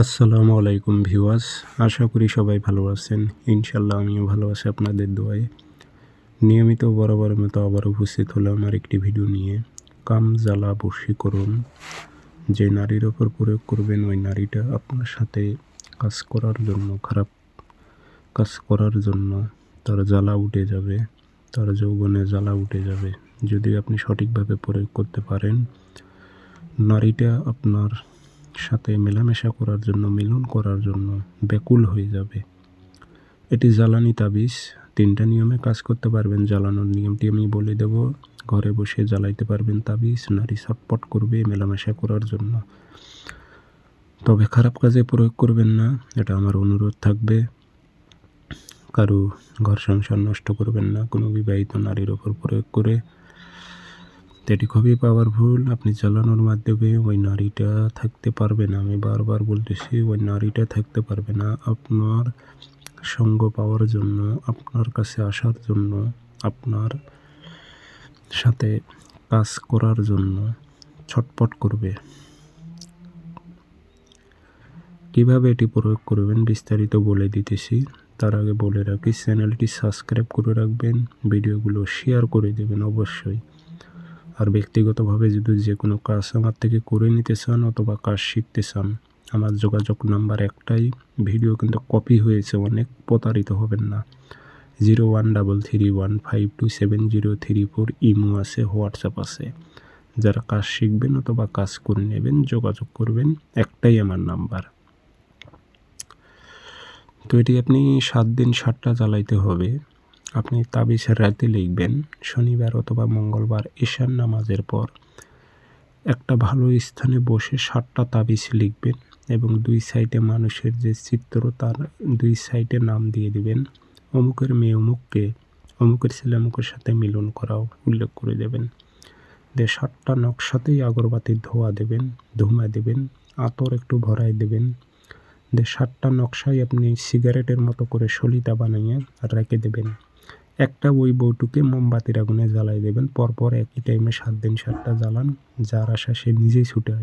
আসসালামু আলাইকুম ভিউয়ার্স, আশা করি সবাই ভালো আছেন। ইনশাল্লাহ আমিও ভালো আছি আপনাদের দোয়ায়। নিয়মিত বরাবরের মতো আবার উপস্থিত হলাম আমার একটি ভিডিও নিয়ে। কাম জ্বালা বশীকরণ। যে নারীর ওপর প্রয়োগ করবেন, ওই নারীটা আপনার সাথে কাজ করার জন্য, খারাপ কাজ করার জন্য তার জ্বালা উঠে যাবে, তার যৌবনে জ্বালা উঠে যাবে। যদি আপনি সঠিকভাবে প্রয়োগ করতে পারেন, নারীটা আপনার সাথে মেলামেশা করার জন্য, মিলন করার জন্য ব্যাকুল হয়ে যাবে। এটি জ্বালানি তাবিজ। তিনটা নিয়মে কাজ করতে পারবেন। জ্বালানোর নিয়মটি আমি বলে দেব। ঘরে বসে জ্বালাইতে পারবেন তাবিজ। নারী ছটপট করবে মেলামেশা করার জন্য। তবে খারাপ কাজে প্রয়োগ করবেন না। এটা আমার অনুরোধ থাকবে। কারও ঘর সংসার নষ্ট করবেন না। কোনো বিবাহিত নারীর ওপর প্রয়োগ করে এটি খুবই পাওয়ারফুল আপনি চালানোর মাধ্যমে ওই নারীটা থাকতে পারবে না। আমি বারবার বলতেছি ওই নারীটা থাকতে পারবে না। আপনার সঙ্গ পাওয়ার জন্য, আপনার কাছে আসার জন্য, আপনার সাথে কাজ করার জন্য ছটপট করবে। কীভাবে এটি প্রয়োগ করবেন বিস্তারিত বলে দিতেছি। তার আগে বলে রাখি, চ্যানেলটি সাবস্ক্রাইব করে রাখবেন, ভিডিওগুলো শেয়ার করে দেবেন অবশ্যই। আর ব্যক্তিগতভাবে যদি যে কোনো কাজ আমার থেকে করে নিতে চান অথবা কাজ শিখতে চান, আমার যোগাযোগ নাম্বার একটাই। ভিডিও কিন্তু কপি হয়েছে, অনেক প্রতারিত হবেন না। Zero one double three one five two seven zero three four imo আছে, হোয়াটসঅ্যাপ আছে। যারা কাজ শিখবেন অথবা কাজ করে নেবেন, যোগাযোগ করবেন, একটাই আমার নাম্বার। তো এটি আপনি সাত দিন সাতটা চালাইতে হবে। আপনি তাবিজের রাতে লিখবেন, শনিবার অথবা মঙ্গলবার ঈশান নামাজের পর। একটা ভালো স্থানে বসে সাতটা তাবিজ লিখবেন এবং দুই সাইডে মানুষের যে চিত্র, তার দুই সাইডে নাম দিয়ে দিবেন। অমুকের মেয়ে অমুককে, অমুকের ছেলে অমুকের সাথে মিলন করাও উল্লেখ করে দেবেন। যে সাতটা নকশাতেই আগরবাতির ধোয়া দেবেন, ধুমা দেবেন, আতর একটু ভরাই দেবেন। যে সাতটা নকশায় আপনি সিগারেটের মতো করে সলিতা বানাইয়া রেখে দেবেন। একটা ওই বউটুকে মোমবাতির আগুনে জ্বালাই দেবেন, পরপর একই টাইমে সাত দিন সাতটা জ্বালান, যার আশা সে নিজেই ছুটে